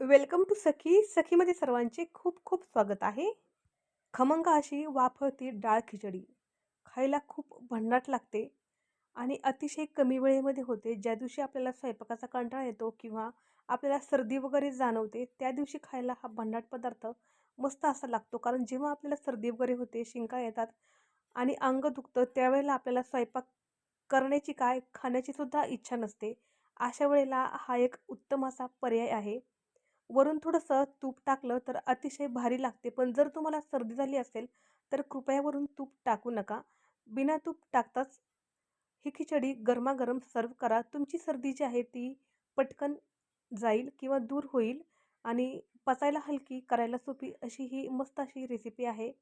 Welcome to सखी. सखीमध्ये सर्वांचे खूप खूप स्वागत आहे. खमंग अशी वाफळती डाळ खिचडी. खायला खूप भन्नाट लागते आणि अतिशय कमी वेळेमध्ये होते. ज्या दिवशी आपल्याला स्वयंपाकाचा कंटाळा येतो किंवा आपल्याला सर्दी वगैरे जाणवते त्या दिवशी खायला हा भन्नाट पदार्थ मस्त असा लागतो. कारण जेव्हा आपल्याला सर्दी वगैरे होते शिंका येतात आणि अंग दुखतं त्यावेळेला आपल्याला स्वयंपाक करण्याची काय खाण्याची सुद्धा इच्छा नसते. अशा वेळेला हा एक उत्तम असा पर्याय आहे. वरून थोडंसं तूप टाकलं तर अतिशय भारी लागते. पण जर तुम्हाला सर्दी झाली असेल तर कृपया वरून तूप टाकू नका. बिना तूप टाकताच ही खिचडी गरमागरम सर्व करा. तुमची सर्दी जी आहे ती पटकन जाईल किंवा दूर होईल आणि पचायला हलकी करायला सोपी अशी ही मस्त अशी रेसिपी आहे.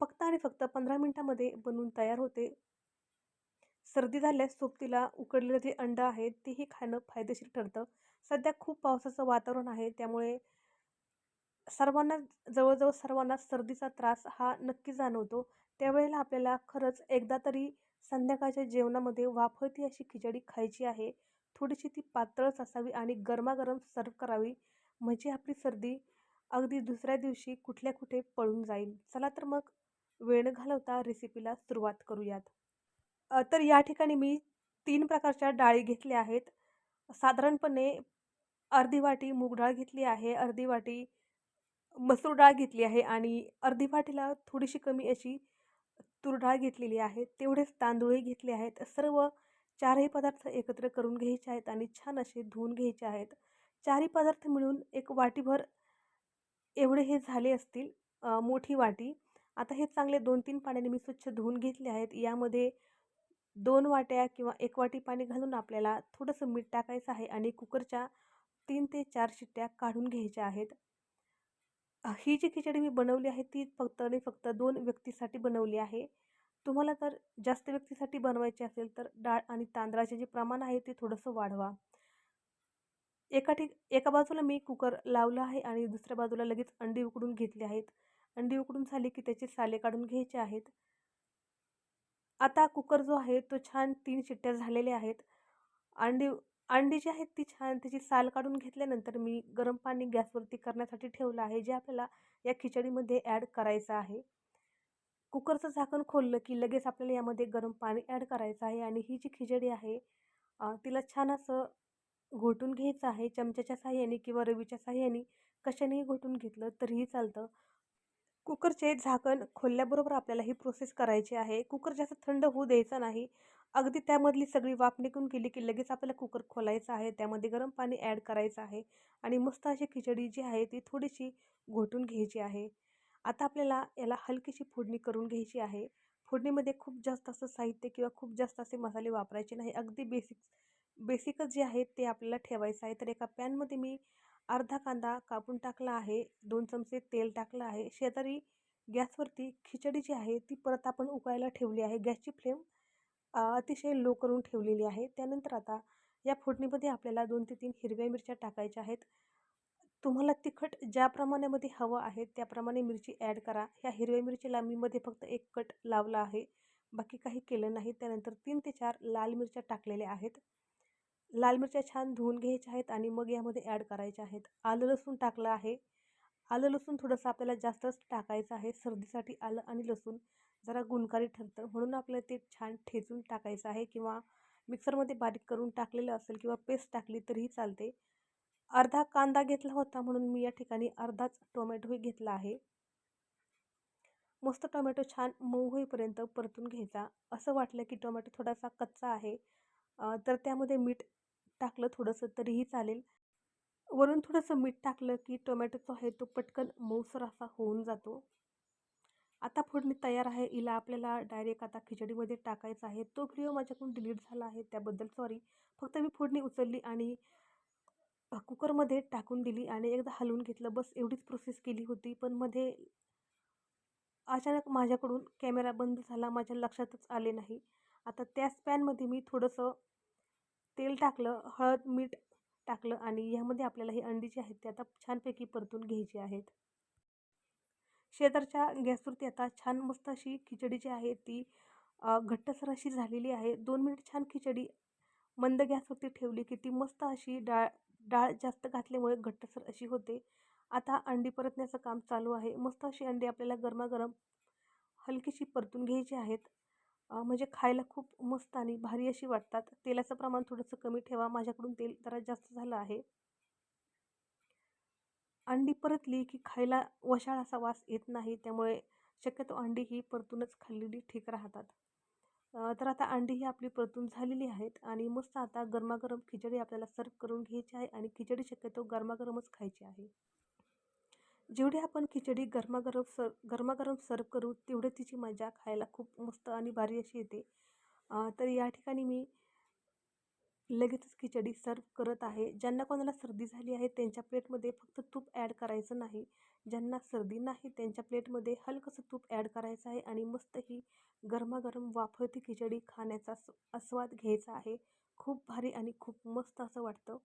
फक्त आणि फक्त पंधरा मिनटामध्ये बनवून तयार होते. सर्दी झाल्यास सोबतीला उकडलेलं जे अंड आहे तेही खाणं फायदेशीर ठरतं. सध्या खूप पावसाचं वातावरण आहे त्यामुळे सर्वांना जवळजवळ सर्वांना सर्दीचा त्रास हा नक्की जाणवतो. त्यावेळेला आपल्याला खरंच एकदा तरी संध्याकाळच्या जेवणामध्ये वाफळती अशी खिचडी खायची आहे. थोडीशी ती पातळच असावी आणि गरमागरम सर्व करावी. म्हणजे आपली सर्दी अगदी दुसऱ्या दिवशी कुठल्या कुठे पळून जाईल. चला तर मग वेळ घालवता रेसिपीला सुरुवात करूयात. तर या ठिकाणी मी तीन प्रकारच्या डाळी घेतल्या आहेत. साधारणपणे अर्धी वाटी मूग डाळ घेतली आहे अर्धी वाटी मसूर डाळ घेतली आहे आणि अर्धी वाटीला थोडीशी कमी अशी तूर डाळ घेतलेली आहे. तेवढेच तांदूळही घेतले आहेत. सर्व चारही पदार्थ एकत्र करून घ्यायचे आहेत आणि छान असे धुवून घ्यायचे आहेत. चारही पदार्थ मिळून एक वाटीभर एवढे हे झाले असतील मोठी वाटी. आता हे चांगले दोन तीन पाण्याने मी स्वच्छ धुवून घेतले आहेत. यामध्ये दोन वाट्या किंवा एक वाटी पाणी घालून आपल्याला थोडंसं मीठ टाकायचं आहे आणि कुकरच्या तीन ते चार शिट्ट्या काढून घ्यायच्या आहेत. ही जी खिचडी मी बनवली आहे ती फक्त आणि फक्त दोन व्यक्तीसाठी बनवली आहे. तुम्हाला जर जास्त व्यक्तीसाठी बनवायची असेल तर डाळ आणि तांदळाचे जे प्रमाण आहे ते थोडंसं वाढवा. एका ठिक एका बाजूला मी कुकर लावलं आहे आणि दुसऱ्या बाजूला लगेच अंडी उकडून घेतली आहेत. अंडी उकडून झाली की त्याचे साले काढून घ्यायचे आहेत. आता कुकर जो आहे तो छान तीन शिट्ट्या झालेल्या आहेत. अंडी अंडी जी आहेत ती छान त्याची साल काढून घेतल्यानंतर मी गरम पाणी गॅसवरती करण्यासाठी ठेवलं आहे जे आपल्याला या खिचडीमध्ये ॲड करायचं आहे. कुकरचं झाकण खोललं की लगेच आपल्याला यामध्ये गरम पाणी ॲड करायचं आहे आणि ही जी खिचडी आहे तिला छान असं घोटून घ्यायचं आहे चमच्याच्या साह्याने किंवा रवीच्या साह्याने कशानेही घोटून घेतलं तरीही चालतं. कुकरचे झाकण खोलल्याबरोबर आपल्याला ही प्रोसेस करायची आहे. कुकर जास्त थंड होऊ द्यायचा नाही. अगदी त्यामधली सगळी वाफ निघून गेली की लगेच आपल्याला कुकर खोलायचं आहे. त्यामध्ये गरम पाणी ॲड करायचं आहे आणि मस्त अशी खिचडी जी आहे ती थोडीशी घोटून घ्यायची आहे. आता आपल्याला याला हलकीशी फोडणी करून घ्यायची आहे. फोडणीमध्ये खूप जास्त असं साहित्य किंवा खूप जास्त असे मसाले वापरायचे नाही. अगदी बेसिक बेसिकच जे आहे ते आपल्याला ठेवायचं आहे. तर एका पॅनमध्ये मी अर्धा कांदा कापून टाकला आहे दोन चमचे तेल टाकलं आहे. शेजारी गॅसवरती खिचडी जी आहे ती परत आपण उकळायला ठेवली आहे. गॅसची फ्लेम अतिशय लो करून ठेवलेली आहे. त्यानंतर आता या फोडणीमध्ये आपल्याला दोन ते तीन हिरव्या मिरच्या टाकायच्या आहेत. तुम्हाला तिखट ज्या प्रमाणामध्ये हवं आहे त्याप्रमाणे मिरची ॲड करा. ह्या हिरव्या मिरचीला मी मध्ये फक्त एक कट लावला आहे. बाकी काही केलं नाही. त्यानंतर तीन ते चार लाल मिरच्या टाकलेल्या आहेत. लाल मिरच्या छान धुवून घ्यायच्या आहेत आणि मग यामध्ये ॲड करायच्या आहेत. आलं लसूण टाकलं आहे. आलं लसूण थोडंसं आपल्याला जास्तच टाकायचं आहे. सर्दीसाठी आलं आणि लसूण जरा गुणकारी ठरतं. म्हणून आपल्याला ते छान ठेचून टाकायचं आहे किंवा मिक्सरमध्ये बारीक करून टाकलेलं असेल किंवा पेस्ट टाकली तरीही चालते. अर्धा कांदा घेतला होता म्हणून मी या ठिकाणी अर्धाच टोमॅटोही घेतला आहे. मस्त टोमॅटो छान मऊ होईपर्यंत परतून घ्यायचा. असं वाटलं की टोमॅटो थोडासा कच्चा आहे. तर त्यामध्ये मीठ टाकलं थोडंसं तरीही चालेल. वरून थोडंसं मीठ टाकलं की टोमॅटो जो आहे तो पटकन मऊसर असा होऊन जातो. आता फोडणी तयार आहे. हिला आपल्याला डायरेक्ट आता खिचडीमध्ये टाकायचा आहे. तो व्हिडिओ माझ्याकडून डिलीट झाला आहे. त्याबद्दल सॉरी फक्त मी फोडणी उचलली आणि कुकरमध्ये टाकून दिली आणि एकदा हलवून घेतलं. बस एवढीच प्रोसेस केली होती. पण मध्ये अचानक माझ्याकडून कॅमेरा बंद झाला. माझ्या लक्षातच आले नाही. आता त्याच पॅनमध्ये मी थोडंसं तेल टाकलं हळद मीठ टाकलं आणि ह्यामध्ये आपल्याला ही अंडी जी आहेत ती आता छानपैकी परतून घ्यायची आहेत. शेजारच्या गॅसवरती आता छान मस्त अशी खिचडी जी आहे ती घट्टसर अशी झालेली आहे. दोन मिनिट छान खिचडी मंद गॅसवरती ठेवली की ती मस्त अशी डाळ डाळ जास्त घातल्यामुळे घट्टसर अशी होते. आता अंडी परतण्याचं काम चालू आहे. मस्त अशी अंडी आपल्याला गरमागरम हलकीशी परतून घ्यायची आहेत. म्हणजे खायला खूप मस्त आणि भारी अशी वाटतात. तेलाचं प्रमाण थोडंसं कमी ठेवा. माझ्याकडून तेल जरा जास्त झालं आहे. अंडी परतली की खायला वशाळ असा वास येत नाही त्यामुळे शक्यतो अंडी ही परतूनच खाल्लेली ठीक राहतात. तर आता अंडी ही आपली परतून झालेली आहेत आणि मस्त आता गरमागरम खिचडी आपल्याला सर्व करून घ्यायची आहे आणि खिचडी शक्यतो गरमागरमच खायची आहे. जेवढी आपण खिचडी गरमागरम सर गरमागरम सर्व करू तेवढे तिची मजा खायला खूप मस्त आणि भारी अशी येते. तर या ठिकाणी मी लगेचच खिचडी सर्व करत आहे. ज्यांना कोणाला सर्दी झाली आहे त्यांच्या प्लेटमध्ये फक्त तूप ॲड करायचं नाही. ज्यांना सर्दी नाही त्यांच्या प्लेटमध्ये हलकंसं तूप ॲड करायचं आहे आणि मस्त ही गरमागरम वाफळती खिचडी खाण्याचा आस्वाद घ्यायचा आहे. खूप भारी आणि खूप मस्त असं वाटतं.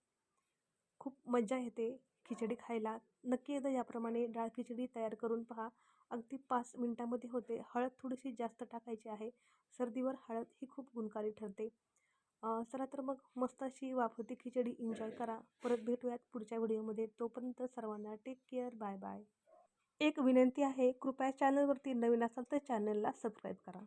खूप मजा येते. खिचडी खायला नक्की एकदा याप्रमाणे डाळ खिचडी तयार करून पहा. अगदी पाच मिनटामध्ये होते. हळद थोडीशी जास्त टाकायची आहे. सर्दीवर हळद ही खूप गुणकारी ठरते. चला तर मग मस्त अशी वाफवती खिचडी एन्जॉय करा. परत भेटूयात पुढच्या व्हिडिओमध्ये. तोपर्यंत सर्वांना टेक केअर बाय बाय एक विनंती आहे. कृपया चॅनलवरती नवीन असाल तर चॅनलला सबस्क्राईब करा.